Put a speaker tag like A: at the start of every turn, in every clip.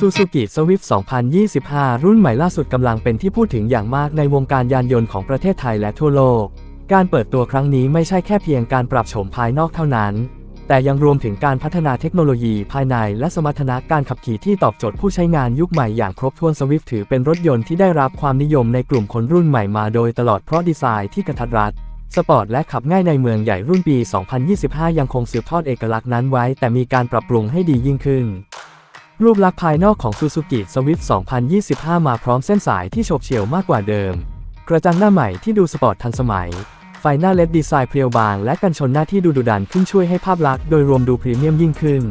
A: Suzuki Swift 2025 รุ่นใหม่ล่าสุดกำลังเป็นที่พูดถึงอย่างมากในวงการยานยนต์ของประเทศไทยและทั่วโลก การเปิดตัวครั้งนี้ไม่ใช่แค่เพียงการปรับโฉมภายนอกเท่านั้น แต่ยังรวมถึงการพัฒนาเทคโนโลยีภายในและสมรรถนะการขับขี่ที่ตอบโจทย์ผู้ใช้งานยุคใหม่อย่างครบถ้วน Swift ถือเป็นรถยนต์ที่ได้รับความนิยมในกลุ่มคนรุ่นใหม่มาโดยตลอดเพราะดีไซน์ที่กระทัดรัดสปอร์ตและขับง่ายในเมืองใหญ่รุ่นปี 2025 ยังคงสืบทอดเอกลักษณ์นั้นไว้ แต่มีการปรับปรุงให้ดียิ่งขึ้น รูปลักษณ์ภายนอกของ Suzuki Swift 2025 มาพร้อมเส้นสายที่โฉบเฉี่ยวมากกว่าเดิม กระจังหน้าใหม่ที่ดูสปอร์ตทันสมัย ไฟหน้าเลดดีไซน์เพรียวบางและกันชนหน้าที่ดูดุดันขึ้นช่วยให้ภาพลักษณ์โดยรวมดูพรีเมียมยิ่งขึ้น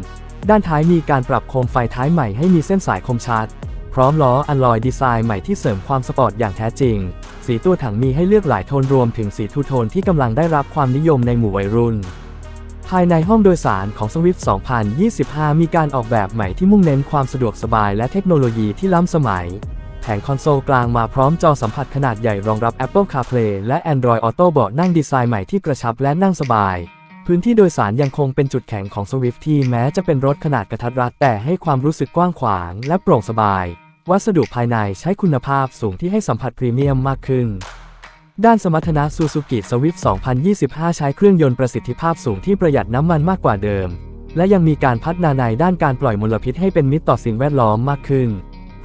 A: ด้านท้ายมีการปรับโคมไฟท้ายใหม่ให้มีเส้นสายคมชัด พร้อมล้ออัลลอยดีไซน์ใหม่ที่เสริมความสปอร์ตอย่างแท้จริง สีตัวถังมีให้เลือกหลายโทนรวมถึงสีทูโทนที่กำลังได้รับความนิยมในหมู่วัยรุ่น ภายในห้องโดยสารของ Swift 2025 มีการออกแบบใหม่ที่มุ่งเน้นความสะดวกสบายและเทคโนโลยีที่ล้ำสมัย แผงคอนโซลกลางมาพร้อมจอสัมผัสขนาดใหญ่รองรับ Apple CarPlay และ Android Auto เบาะนั่งดีไซน์ใหม่ที่กระชับและนั่งสบาย พื้นที่โดยสารยังคงเป็นจุดแข็งของ Swift ที่แม้จะเป็นรถขนาดกระทัดรัดแต่ให้ความรู้สึกกว้างขวางและโปร่งสบาย วัสดุภายในใช้คุณภาพสูงที่ให้สัมผัสพรีเมียมมากขึ้น ด้านสมรรถนะ Suzuki Swift 2025 ใช้เครื่องยนต์ประสิทธิภาพสูงที่ประหยัดน้ำมันมากกว่าเดิม และยังมีการพัฒนาในด้านการปล่อยมลพิษให้เป็นมิตรต่อสิ่งแวดล้อมมากขึ้น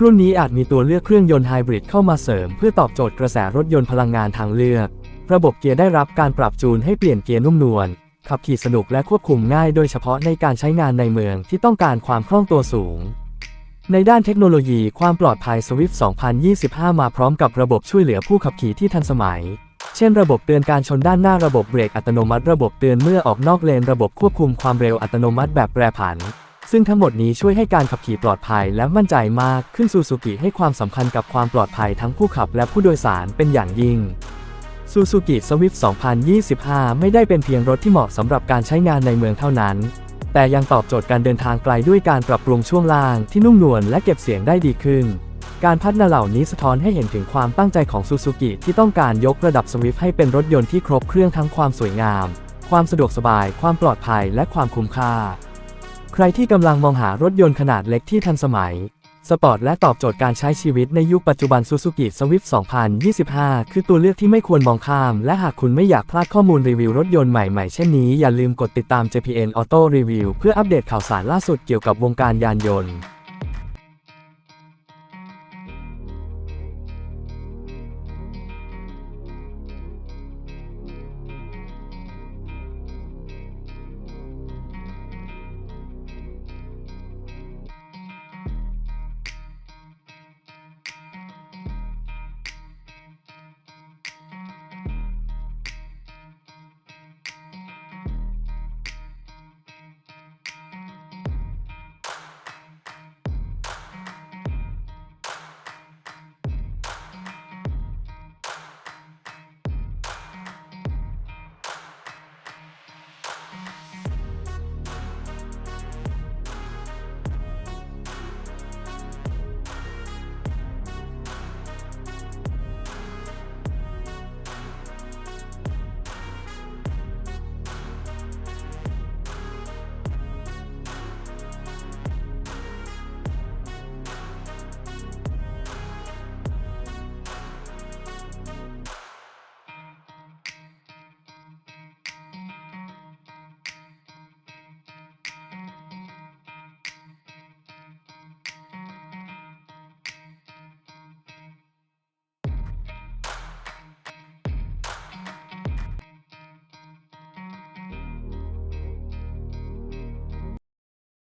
A: รุ่นนี้อาจมีตัวเลือกเครื่องยนต์ไฮบริดเข้ามาเสริม เพื่อตอบโจทย์กระแสรถยนต์พลังงานทางเลือก ระบบเกียร์ได้รับการปรับจูนให้เปลี่ยนเกียร์นุ่มนวล ขับขี่สนุกและควบคุมง่าย โดยเฉพาะในการใช้งานในเมืองที่ต้องการความคล่องตัวสูง ในด้านเทคโนโลยีความปลอดภัย Swift 2025 มาพร้อมกับระบบช่วยเหลือผู้ขับขี่ที่ทันสมัย เช่นระบบเตือนการชนด้านหน้าระบบเบรกอัตโนมัติ ระบบเตือนเมื่อออกนอกเลน ระบบควบคุมความเร็วอัตโนมัติแบบแปรผัน ซึ่งทั้งหมดนี้ช่วยให้การขับขี่ปลอดภัยและมั่นใจมากขึ้นซูซูกิให้ความสำคัญกับความปลอดภัยทั้งผู้ขับและผู้โดยสารเป็นอย่างยิ่ง Suzuki Swift 2025 ไม่ได้เป็นเพียงรถที่เหมาะสำหรับการใช้งานในเมืองเท่านั้น แต่ยังตอบโจทย์การเดินทางไกลด้วยการปรับปรุงช่วงล่างที่นุ่มนวลและเก็บเสียงได้ดีขึ้น การพัฒนาเหล่านี้สะท้อนให้เห็นถึงความตั้งใจของซูซูกิที่ต้องการยกระดับสวิฟให้เป็นรถยนต์ที่ครบเครื่องทั้งความสวยงาม ความสะดวกสบาย ความปลอดภัย และความคุ้มค่า ใครที่กำลังมองหารถยนต์ขนาดเล็กที่ทันสมัย สปอร์ตและตอบโจทย์การใช้ชีวิตในยุคปัจจุบัน Suzuki Swift 2025 คือตัวเลือกที่ไม่ควรมองข้าม และหากคุณไม่อยากพลาดข้อมูลรีวิวรถยนต์ใหม่ๆ เช่นนี้อย่าลืมกดติดตาม JPN Auto Review เพื่ออัปเดตข่าวสารล่าสุดเกี่ยวกับวงการยานยนต์